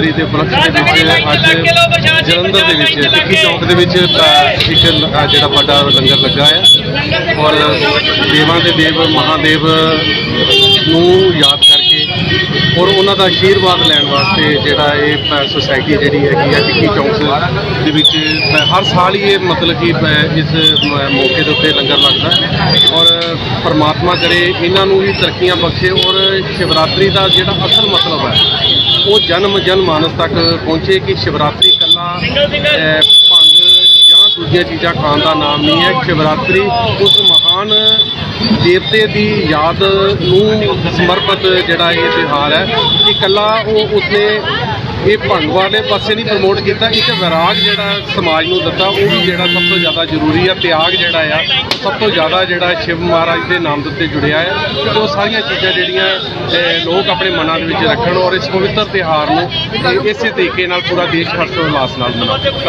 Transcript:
ਸ਼ਿਵਰਾਤਰੀ ਦੇ ਉਪਲਕਸ਼ ਦੇ ਵਿੱਚ ਅੱਜ ਜਲੰਧਰ ਦੇ ਵਿੱਚ ਟਿੱਕੀ ਚੌਕ ਦੇ ਵਿੱਚ ਇੱਕ ਜਿਹੜਾ ਵੱਡਾ ਲੰਗਰ ਲੱਗਾ ਹੈ ਔਰ ਦੇਵਾਂ ਦੇ ਦੇਵ ਮਹਾਦੇਵ ਨੂੰ ਯਾਦ ਕਰਕੇ ਔਰ ਉਹਨਾਂ ਦਾ ਆਸ਼ੀਰਵਾਦ ਲੈਣ ਵਾਸਤੇ ਜਿਹੜਾ ਇਹ ਸੁਸਾਇਟੀ ਜਿਹੜੀ ਹੈਗੀ ਹੈ ਟਿੱਕੀ ਚੌਂਕ ਦੇ ਵਿੱਚ ਹਰ ਸਾਲ ਹੀ ਇਹ ਮਤਲਬ ਕਿ ਇਸ ਮੌਕੇ ਦੇ ਉੱਤੇ ਲੰਗਰ ਲੱਗਦਾ। ਔਰ ਪਰਮਾਤਮਾ ਕਰੇ ਇਹਨਾਂ ਨੂੰ ਵੀ ਤਰੱਕੀਆਂ ਬਖਸ਼ੇ ਔਰ ਸ਼ਿਵਰਾਤਰੀ ਦਾ ਜਿਹੜਾ ਅਸਲ ਮਤਲਬ ਹੈ ਉਹ ਜਨਮ ਜਨ ਮਾਨਸ ਤੱਕ ਪਹੁੰਚੇ ਕਿ ਸ਼ਿਵਰਾਤਰੀ ਕੱਲਾ ਅ, ਭੰਗ ਜਾਂ ਦੂਜੀਆਂ ਚੀਜ਼ਾਂ ਖਾਣ ਦਾ ਨਾਮ ਨਹੀਂ ਹੈ। ਸ਼ਿਵਰਾਤਰੀ ਉਸ ਮਹਾਨ ਦੇਵਤੇ ਦੀ ਯਾਦ ਨੂੰ ਸਮਰਪਿਤ ਜਿਹੜਾ ਇਹ ਤਿਉਹਾਰ ਹੈ ਕਿ ਕੱਲਾ ਉਹ ਉਸਨੇ ਇਹ ਭੰਗ ਵਾਲੇ ਪਾਸੇ ਨਹੀਂ ਪ੍ਰਮੋਟ ਕੀਤਾ। ਇੱਕ ਵਿਰਾਗ ਜਿਹੜਾ ਸਮਾਜ ਨੂੰ ਦਿੱਤਾ, ਉਹ ਵੀ ਜਿਹੜਾ ਸਭ ਤੋਂ ਜ਼ਿਆਦਾ ਜ਼ਰੂਰੀ ਆ। ਤਿਆਗ ਜਿਹੜਾ ਆ, ਸਭ ਤੋਂ ਜ਼ਿਆਦਾ ਜਿਹੜਾ ਸ਼ਿਵ ਮਹਾਰਾਜ ਦੇ ਨਾਮ ਦੇ ਉੱਤੇ ਜੁੜਿਆ ਹੈ ਤੇ ਉਹ ਸਾਰੀਆਂ ਚੀਜ਼ਾਂ ਜਿਹੜੀਆਂ ਲੋਕ ਆਪਣੇ ਮਨਾਂ ਦੇ ਵਿੱਚ ਰੱਖਣ ਔਰ ਇਸ ਪਵਿੱਤਰ ਤਿਉਹਾਰ ਨੂੰ ਇਸੇ ਤਰੀਕੇ ਨਾਲ ਪੂਰਾ ਦੇਸ਼ ਹਰਸ਼ ਉਲਾਸ ਨਾਲ ਮਨਾਵੇ ਧੰਨਵਾਦ